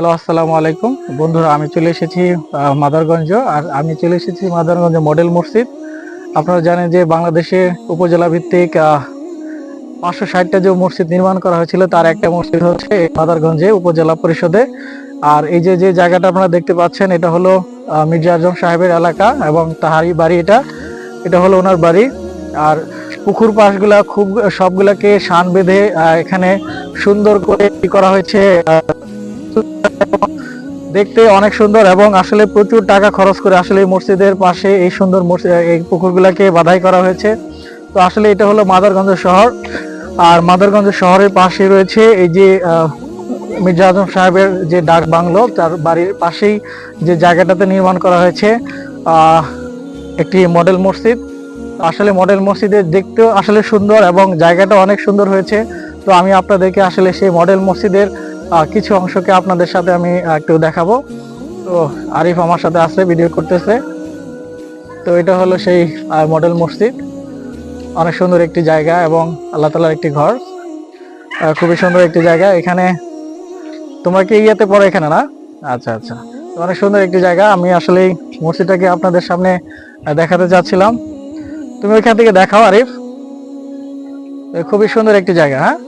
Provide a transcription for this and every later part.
Hello, আসসালামু আলাইকুম। বন্ধুরা, আমি চলে এসেছি মাদারগঞ্জ, আর আমি চলে এসেছি মাদারগঞ্জ মডেল মসজিদ। আপনারা জানেন যে বাংলাদেশে উপজেলা ভিত্তিক পাঁচশো ষাটটা যে মসজিদ নির্মাণ করা হয়েছিল, তার একটা মসজিদ হচ্ছে মাদারগঞ্জে উপজেলা পরিষদে। আর এই যে যে জায়গাটা আপনারা দেখতে পাচ্ছেন, এটা হলো মির্জা আজম সাহেবের এলাকা এবং তাহারি বাড়ি এটা। এটা হলো ওনার বাড়ি। আর পুকুর পাশগুলা খুব, সবগুলাকে শান বেঁধে এখানে সুন্দর করে করা হয়েছে দেখতে অনেক সুন্দর এবং আসলে প্রচুর টাকা খরচ করে আসলে এই মসজিদের পাশে এই সুন্দর এই পুকুরগুলাকে বাধাই করা হয়েছে। তো আসলে এটা হলো মাদারগঞ্জ শহর। আর মাদারগঞ্জ শহরের পাশে রয়েছে এই যে মির্জা আজম সাহেবের যে ডাক বাংলো, তার বাড়ির পাশেই যে জায়গাটাতে নির্মাণ করা হয়েছে একটি মডেল মসজিদ। আসলে মডেল মসজিদের দেখতেও আসলে সুন্দর এবং জায়গাটা অনেক সুন্দর হয়েছে। তো আমি আপনাদেরকে আসলে সেই মডেল মসজিদের কিছু অংশকে আপনাদের সাথে আমি একটু দেখাবো। তো আরিফ আমার সাথে আছে ভিডিও করতেছে। তো এটা হলো সেই মডেল মসজিদ। অনেক সুন্দর একটি জায়গা এবং আল্লাহ তালার একটি ঘর। খুবই সুন্দর একটি জায়গা। এখানে তোমরা কি ইয়েতে পড়ো এখানে না? আচ্ছা আচ্ছা। অনেক সুন্দর একটি জায়গা। আমি আসলে মসজিদটাকে আপনাদের সামনে দেখাতে চাচ্ছিলাম। তুমি ওইখান থেকে দেখাও, আরিফ। খুবই সুন্দর একটি জায়গা হ্যাঁ?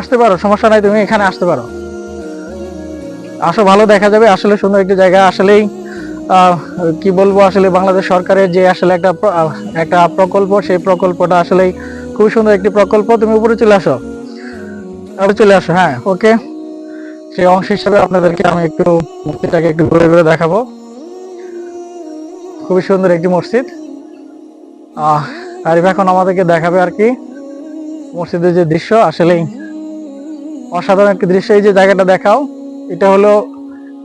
আসতে পারো, সমস্যা নাই, তুমি এখানে আসতে পারো। আসো, ভালো দেখা যাবে। আসলে সুন্দর একটি জায়গা, আসলেই কি বলব, আসলে বাংলাদেশ সরকারের যে আসলে একটা একটা প্রকল্প, সেই প্রকল্পটা আসলেই খুব সুন্দর একটি প্রকল্প। তুমি উপরে চলে আসো। উপরে চলে আসো হ্যাঁ ওকে। সেই অংশ হিসাবে আপনাদেরকে আমি একটু মসজিদটাকে একটু ঘুরে ঘুরে দেখাবো। খুবই সুন্দর একটি মসজিদ। আহ আরিফ এখন আমাদেরকে দেখাবে আর কি মসজিদের যে দৃশ্য, আসলেই অসাধারণ একটি দৃশ্য। এই যে জায়গাটা দেখাও, এটা হলো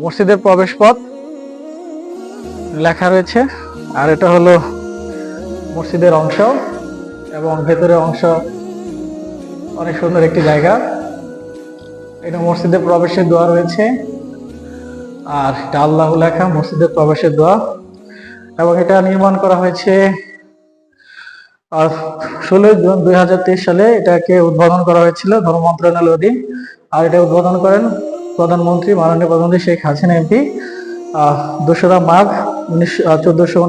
মসজিদের প্রবেশ পথ লেখা রয়েছে, আর এটা হলো মসজিদের অংশ, এবং ভেতরের অংশ অনেক সুন্দর একটি জায়গা। এটা মসজিদের প্রবেশের দোয়া রয়েছে, আর এটা আল্লাহ লেখা মসজিদের প্রবেশের দোয়া। এবং এটা নির্মাণ করা হয়েছে ষোলোই জুন দুই হাজার তেইশ সালে এটাকে উদ্বোধন করা হয়েছিল ধর্ম মন্ত্রণালয় অধীন। আর এটা উদ্বোধন করেন প্রধানমন্ত্রী, মাননীয় প্রধানমন্ত্রী শেখ হাসিনা এমপি দোসরা মাঘ উনিশ চোদ্দশো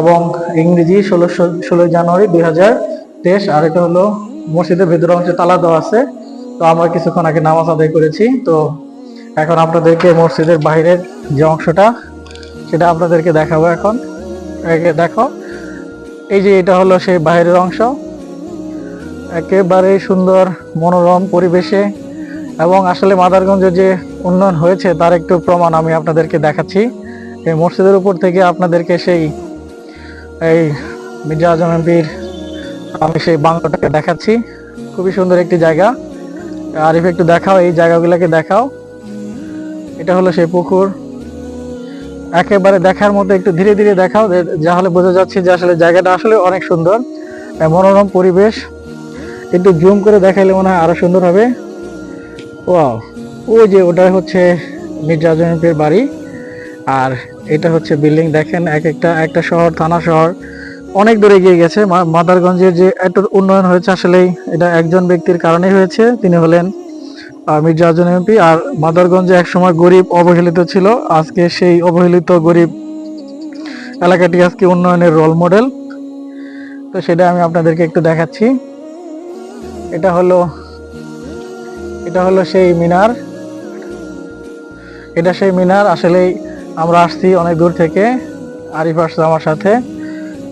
এবং ইংরেজি ষোলোশো, ষোলোই জানুয়ারি দুই হাজার তেইশ। আর এটা হলো মসজিদের ভেতরে অংশে তালা দেওয়া আছে। তো আমরা কিছুক্ষণ আগে নামাজ আদায় করেছি। তো এখন আপনাদেরকে মসজিদের বাইরের যে অংশটা, সেটা আপনাদেরকে দেখাবো এখন। দেখো এই যে এটা হলো সেই বাইরের অংশ। একেবারে সুন্দর, মনোরম পরিবেশে। এবং আসলে মাদারগঞ্জে যে উন্নয়ন হয়েছে, তার একটু প্রমাণ আমি আপনাদেরকে দেখাচ্ছি। এই মসজিদের উপর থেকে আপনাদেরকে সেই, এই মির্জা আজম আমি সেই বাংলাটাকে দেখাচ্ছি। খুবই সুন্দর একটি জায়গা। আরিফ, একটু দেখাও, এই জায়গাগুলোকে দেখাও। এটা হলো সেই পুকুর। একেবারে দেখার মতো একটু ধীরে ধীরে দেখাও যাহলে বোঝা যাচ্ছে যে আসলে জায়গাটা আসলে অনেক সুন্দর মনোরম পরিবেশ। একটু জুম করে দেখাইলে মনে হয় আরও সুন্দর হবে। ওয়াও, ওই যে ওটা হচ্ছে মির্জা আজম বাড়ি, আর এটা হচ্ছে বিল্ডিং। দেখেন এক একটা একটা শহর, থানা শহর, অনেক দূরে এগিয়ে গেছে। মাদারগঞ্জের যে এত উন্নয়ন হয়েছে আসলেই, এটা একজন ব্যক্তির কারণেই হয়েছে। তিনি হলেন মির্জা আজম এমপি আর মাদারগঞ্জে একসময় গরিব অবহেলিত ছিল। আজকে সেই অবহেলিত গরিব এলাকাটি আজকে উন্নয়নের রোল মডেল তো সেটা আমি আপনাদেরকে একটু দেখাচ্ছি। এটা হলো এটা হলো সেই মিনার। এটা সেই মিনার, আসলেই আমরা আসছি অনেক দূর থেকে, আরিফ আসছে আমার সাথে।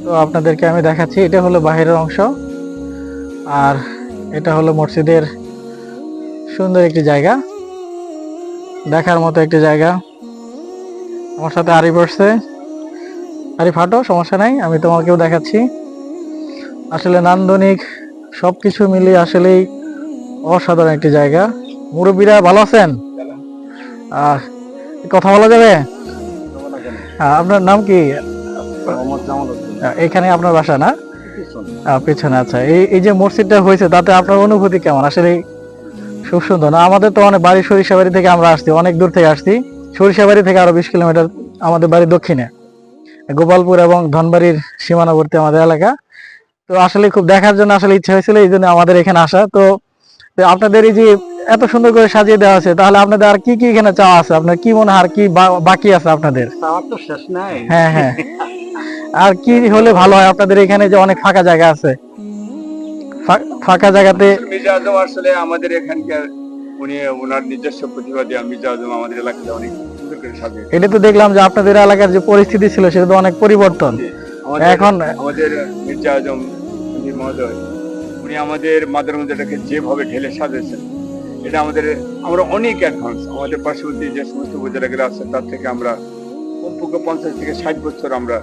তো আপনাদেরকে আমি দেখাচ্ছি, এটা হলো বাহিরের অংশ। আর এটা হলো মসজিদের সুন্দর একটি জায়গা। দেখার মতো একটি জায়গা। আমার সাথে আরিফ আসছে। আরিফ, হাঁটো, সমস্যা নাই, আমি তোমাকেও দেখাচ্ছি। আসলে নান্দনিক সবকিছু মিলিয়ে আসলেই অসাধারণ একটি জায়গা। মুরব্বীরা ভালো আছেন? কথা বলা যাবে? আপনার নাম কি? এখানে আপনার বাসা না? পেছনে আচ্ছা। এই এই যে মসজিদটা হয়েছে, তাতে আপনার অনুভূতি কেমন? আসলে খুব সুন্দর। না আমাদের তো অনেক বাড়ি সরিষাবাড়ি থেকে আমরা আসছি অনেক দূর থেকে আসছি। সরিষাবাড়ি থেকে আরও বিশ কিলোমিটার আমাদের বাড়ি দক্ষিণে গোপালপুর এবং ধনবাড়ির সীমানাবর্তী আমাদের এলাকা। তো আসলে খুব দেখার জন্য আসলে ইচ্ছা হয়েছিল এই জন্য আমাদের এখানে আসা। তো আপনাদের এই যে এত সুন্দর করে সাজিয়ে দেওয়া আছে তাহলে আপনাদের আর কি কি এখানে চাওয়া আছে? আপনার কি মনে হয় আর কি বাকি আছে আপনাদের? তো শেষ নাই। হ্যাঁ হ্যাঁ। আর কি হলে ভালো হয়? আপনাদের এখানে যে অনেক ফাঁকা জায়গা আছে। ফাঁকা জায়গাতে মির্জা আজম আসলে আমাদের এখানকার উনি ওনার নিজস্ব প্রতিভা দিয়ে মির্জা আজম আমাদের অনেক এটা তো দেখলাম যে আপনাদের এলাকার যে পরিস্থিতি ছিল সেটা তো অনেক পরিবর্তন। এখন আমাদের মির্জা আজম মহোদয় উনি আমাদের মাদারগঞ্জটাকে যেভাবে ঢেলে সাজিয়েছেন এটা আমাদের আমরা অনেক অ্যাডভান্স আমাদের পার্শ্ববর্তী যে সমস্ত উপজেলাগুলো আছে তার থেকে আমরা কমপক্ষে পঞ্চাশ থেকে ষাট বছর আমরা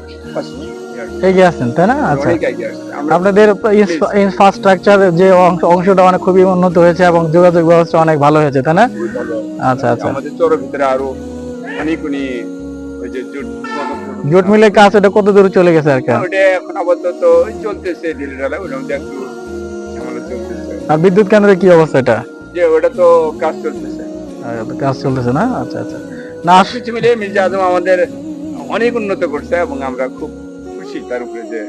এগিয়ে আছেন তাই না? আচ্ছা। অনেক এগিয়ে আসছি। আমরা আপনাদের ইনফ্রাস্ট্রাকচার যে অংশটা অনেক খুবই উন্নত হয়েছে এবং যোগাযোগ ব্যবস্থা অনেক ভালো হয়েছে তাই না? আচ্ছা আচ্ছা। আমাদের চোরের ভিতরে আরও অনেক উনি জুট মিলের কাজ এটা কত দূর চলে গেছে আর কি? ওটা এখন আপাতত চলতেছে ঢিলে ঢালা ওটা একটু আর বিদ্যুৎ কেন্দ্রের কি অবস্থা এটা? যে ওটা তো কাজ চলতেছে। কাজ চলতেছে না? আচ্ছা আচ্ছা। না মিলে মির্জা আজম আমাদের অনেক উন্নত করছে এবং আমরা খুব খুশি তার উপরে যে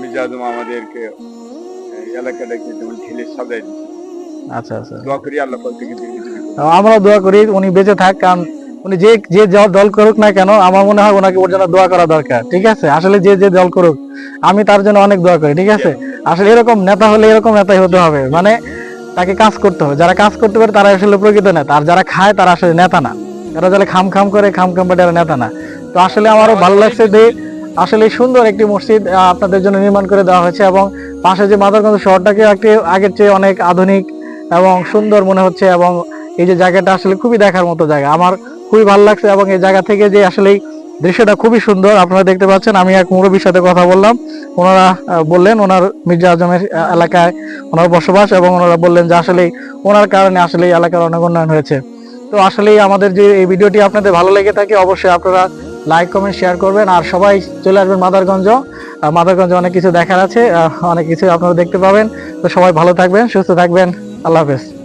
মির্জা আজম আমাদেরকে এলাকাটাকে যেমন ঢেলে সাজাই দিচ্ছে আচ্ছা আচ্ছা। দোয়া করি আল্লাহ থেকে দীর্ঘ জীবন করুন। আমরাও দোয়া করি উনি বেঁচে থাক কারণ উনি যে যে দল করুক না কেন আমার মনে হয় ওনাকে ওর জন্য দোয়া করা দরকার ঠিক আছে? আসলে যে যে দল করুক আমি তার জন্য অনেক দোয়া করি ঠিক আছে? আসলে এরকম নেতা হলে এরকম নেতাই হতে হবে মানে তাকে কাজ করতে হবে। যারা কাজ করতে পারে তারা আসলে প্রকৃত নেতা আর যারা খায় তারা আসলে নেতা না। তারা যারা খাম খাম করে খাম খাম পাটে এরা নেতা না। তো আসলে আমারও ভালো লাগছে যে আসলে সুন্দর একটি মসজিদ আপনাদের জন্য নির্মাণ করে দেওয়া হয়েছে এবং পাশে যে মাদারগঞ্জ শহরটাকে একটি আগের চেয়ে অনেক আধুনিক এবং সুন্দর মনে হচ্ছে এবং এই যে জায়গাটা আসলে খুবই দেখার মতো জায়গা। আমার খুবই ভালো লাগছে এবং এই জায়গা থেকে যে আসলে দৃশ্যটা খুবই সুন্দর, আপনারা দেখতে পাচ্ছেন, আমি এক মুরব্বীর সাথে কথা বললাম। ওনারা বললেন ওনার মির্জা আজমের এলাকায় ওনার বসবাস এবং ওনারা বললেন যে আসলে ওনার কারণে আসলে এলাকার অনেক উন্নয়ন হয়েছে। তো আসলেই আমাদের যে এই ভিডিওটি আপনাদের ভালো লেগে থাকে, অবশ্যই আপনারা লাইক কমেন্ট শেয়ার করবেন। আর সবাই চলে আসবেন মাদারগঞ্জ। মাদারগঞ্জ অনেক কিছু দেখার আছে অনেক কিছু আপনারা দেখতে পাবেন। তো সবাই ভালো থাকবেন, সুস্থ থাকবেন। আল্লাহ হাফেজ।